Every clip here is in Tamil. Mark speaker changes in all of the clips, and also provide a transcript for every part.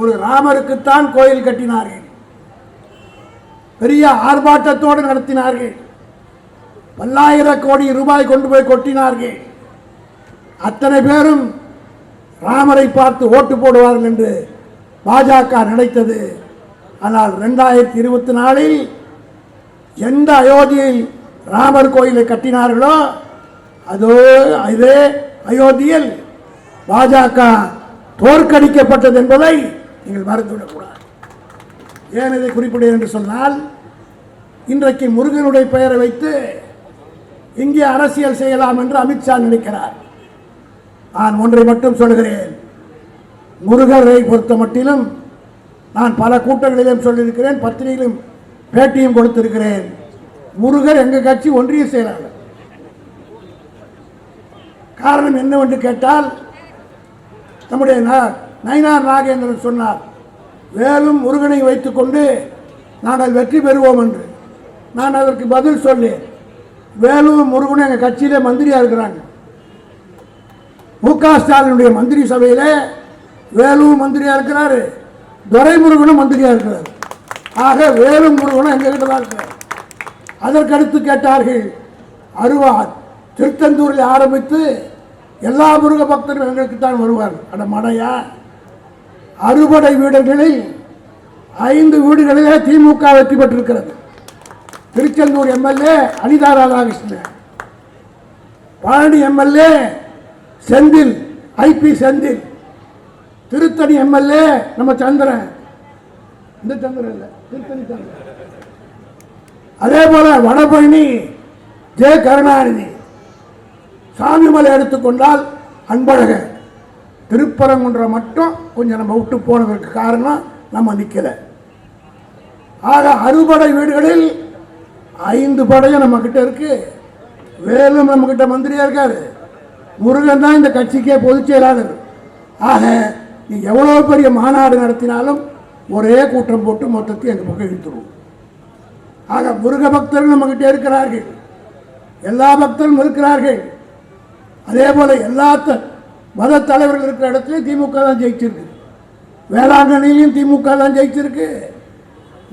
Speaker 1: ஒரு ராமருக்குத்தான் கோயில் கட்டினார்கள். பெரிய ஆர்ப்பாட்டத்தோடு நடத்தினார்கள். பல்லாயிர கோடி ரூபாய் கொண்டு போய் கொட்டினார்கள். அத்தனை பேரும் ராமரை பார்த்து ஓட்டு போடுவார்கள் என்று பாஜக நினைத்தது. ஆனால் ரெண்டாயிரத்தி இருபத்தி நாலில் எந்த அயோத்தியில் ராமர் கோயிலை கட்டினார்களோ அதோ இதே அயோத்தியில் பாஜக தோற்கடிக்கப்பட்டது என்பதை நீங்கள் மறந்துவிடக்கூடாது. ஏன் இதை குறிப்பிடுகிறேன் என்று சொன்னால் இன்றைக்கு முருகனுடைய பெயரை வைத்து இங்கே அரசியல் செய்யலாம் என்று அமித்ஷா நினைக்கிறார். நான் ஒன்றை மட்டும் சொல்கிறேன். முருகரை பொறுத்த மட்டிலும் நான் பல கூட்டங்களிலும் சொல்லியிருக்கிறேன் பத்திரிகையிலும் பேட்டியும் கொடுத்திருக்கிறேன். முருகர் எங்கள் கட்சி ஒன்றிய செயலாளர். காரணம் என்னவென்று கேட்டால் நம்முடைய நயினார் நாகேந்திரன் சொன்னார் வேலும் முருகனை வைத்துக்கொண்டு நாங்கள் வெற்றி பெறுவோம் என்று. நான் அதற்கு பதில் சொல்லேன் வேலும் முருகனும் எங்கள் கட்சியிலே மந்திரியாக இருக்கிறாங்க. மு க ஸ்டாலினுடைய மந்திரி சபையில் வேலும் மந்திரியா இருக்கிறார் துரைமுருகனும் மந்திரியா இருக்கிறார். ஆக வேலும் முருகனும் எங்ககிட்ட தான் இருக்கிறார். அதற்கடுத்து கேட்டார்கள் அருவார் திருத்தந்தூரில் ஆரம்பித்து எல்லா முருக பக்தரும் எங்களுக்கு தான் வருவார் அட மடையா அறுபடை வீடுகளில் ஐந்து வீடுகளிலே திமுக வெற்றி பெற்றிருக்கிறது. Tiruchendur MLA Anitha Radhakrishnan Palani MLA Senthil IP Senthil Tiruttani MLA நம்ம சந்திரன். இந்த சந்திரன் இல்லை திருத்தணி சந்திரன். அதே போல வடபழனி ஜெய கருணாநிதி சாமிமலை எடுத்துக்கொண்டால் அன்பழகன். திருப்பரங்குன்றம் மட்டும் கொஞ்சம் நம்ம விட்டு போனதற்கு காரணம் நம்ம நிற்கலை ஆக அறுபடை வீடுகளில் ஐந்து படையும் நம்மக்கிட்ட இருக்குது வேலும் நம்மக்கிட்ட மந்திரியாக இருக்கார். இருக்காரு முருகன் தான் இந்த கட்சிக்கே பொதுச் செயலாளர். ஆக நீ எவ்வளோ பெரிய மாநாடு நடத்தினாலும் ஒரே கூட்டம் போட்டு மொத்தத்தை எங்கள் பக்கம் இழுத்துருவோம் ஆக முருக பக்தர்கள் நம்மக்கிட்ட இருக்கிறார்கள். எல்லா பக்தரும் இருக்கிறார்கள். அதே போல் எல்லா மத தலைவர்கள் இருக்கிற இடத்துலையும் திமுக தான் ஜெயிச்சிருக்கு. வேளாங்கண்ணிலையும் திமுக தான் ஜெயிச்சிருக்கு.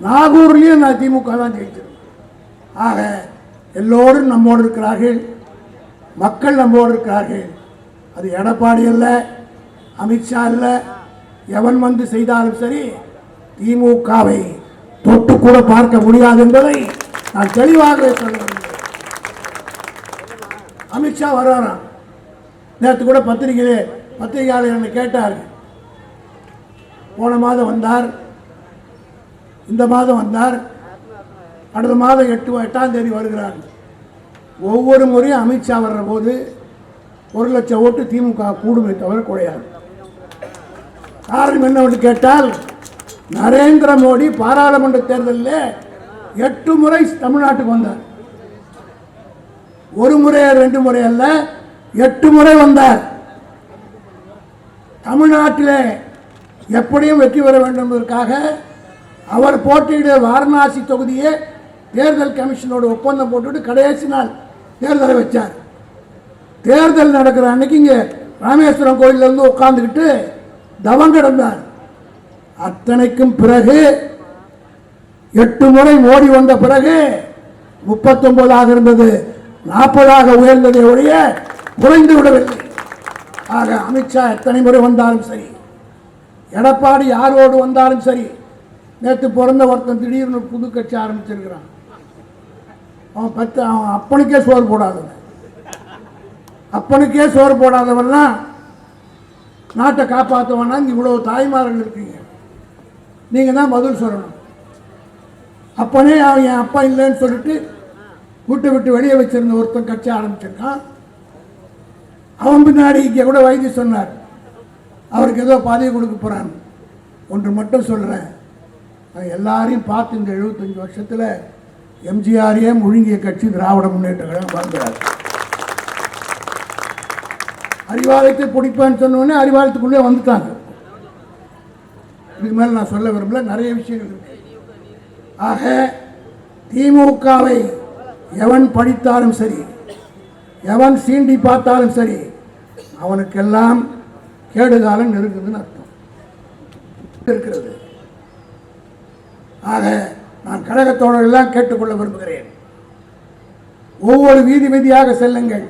Speaker 1: நாகூர்லேயும் நான் திமுக தான் ஜெயிச்சிருக்கு ஆக எல்லோரும் நம்மோடு இருக்கிறார்கள். மக்கள் நம்மோடு இருக்கிறார்கள். அது எடப்பாடி இல்லை அமித்ஷா இல்லை எவன் வந்து செய்தாலும் சரி திமுகவை தொட்டு கூட பார்க்க முடியாது என்பதை நான் தெளிவாகவே சொல்ல அமித்ஷா வர்றாராம். நேற்று கூட பத்திரிகையிலே பத்திரிகையாளர் என்னை கேட்டார் போன மாதம் வந்தார். இந்த மாதம் வந்தார். அடுத்த மாதம் எட்டு எட்டாம் தேதி வருகிறார். ஒவ்வொரு முறையும் அமித்ஷா வர்ற போது ஒரு லட்சம் ஓட்டு திமுக கூடுமே தவிர குறையாது. காரணம் என்னவென்று கேட்டால் நரேந்திர மோடி பாராளுமன்ற தேர்தலில் எட்டு முறை தமிழ்நாட்டுக்கு வந்தார். ஒரு முறை ரெண்டு முறை அல்ல எட்டு முறை வந்தார். தமிழ்நாட்டிலே எப்படியும் வெற்றி பெற வேண்டும் என்பதற்காக அவர் போட்டியிட வாரணாசி தொகுதியே தேர்தல் கமிஷனோட ஒப்பந்தம் போட்டுவிட்டு கடைசி நாள் தேர்தலை வச்சார். தேர்தல் நடக்கிற அன்னைக்கு இங்கே ராமேஸ்வரம் கோயில்ல உட்காந்துக்கிட்டு தவம் கிடந்தார். அத்தனைக்கும் பிறகு எட்டு முறை மோடி வந்த பிறகு முப்பத்தொன்பதாக இருந்தது நாற்பதாக உயர்ந்ததை ஒழிய குறைந்து விடவில்லை ஆக அமித்ஷா எத்தனை முறை வந்தாலும் சரி எடப்பாடி யாரோடு வந்தாலும் சரி நேற்று பிறந்த ஒருத்தன் திடீர்னு ஒரு புது கட்சி ஆரம்பிச்சிருக்கிறான். அவன் பத்து அவன் அப்பனுக்கே சோறு போடாதவன். அப்பனுக்கே சோறு போடாதவன்லாம் நாட்டை காப்பாற்றவனா இங்கே இவ்வளோ தாய்மார்கள் இருக்கீங்க. நீங்கள் தான் பதில் சொல்லணும். அப்பனே அவன் என் அப்பா இல்லைன்னு சொல்லிட்டு வீட்டை விட்டு வெளியே வச்சிருந்த ஒருத்தன் கட்சி ஆரம்பிச்சிருக்கான். அவன் பின்னாடி இங்கே கூட வைத்திய சொன்னார். அவருக்கு ஏதோ பதவி கொடுக்க போகிறான் ஒன்று மட்டும் சொல்கிறேன் எல்லாரையும் பார்த்து இந்த எழுபத்தஞ்சு வருஷத்தில் எம்ஜிஆரையே முழுங்கிய கட்சி திராவிட முன்னேற்ற கழகம் வாழ்ந்தார் அறிவாலயத்தை பிடிப்பேன்னு சொன்னோடனே அறிவாலயத்துக்குள்ளே வந்துட்டாங்க. இதுக்கு மேலே நான் சொல்ல விரும்பல நிறைய விஷயங்கள் இருக்கு. ஆக திமுகவை எவன் படித்தாலும் சரி எவன் சீண்டி பார்த்தாலும் சரி அவனுக்கெல்லாம் கேடுகாலம் நெருங்குதுன்னு அர்த்தம். இருக்கிறது. ஆக நான் கழகத்தோழர்களெல்லாம் கேட்டுக்கொள்ள விரும்புகிறேன். ஒவ்வொரு வீதி வீதியாக செல்லுங்கள்.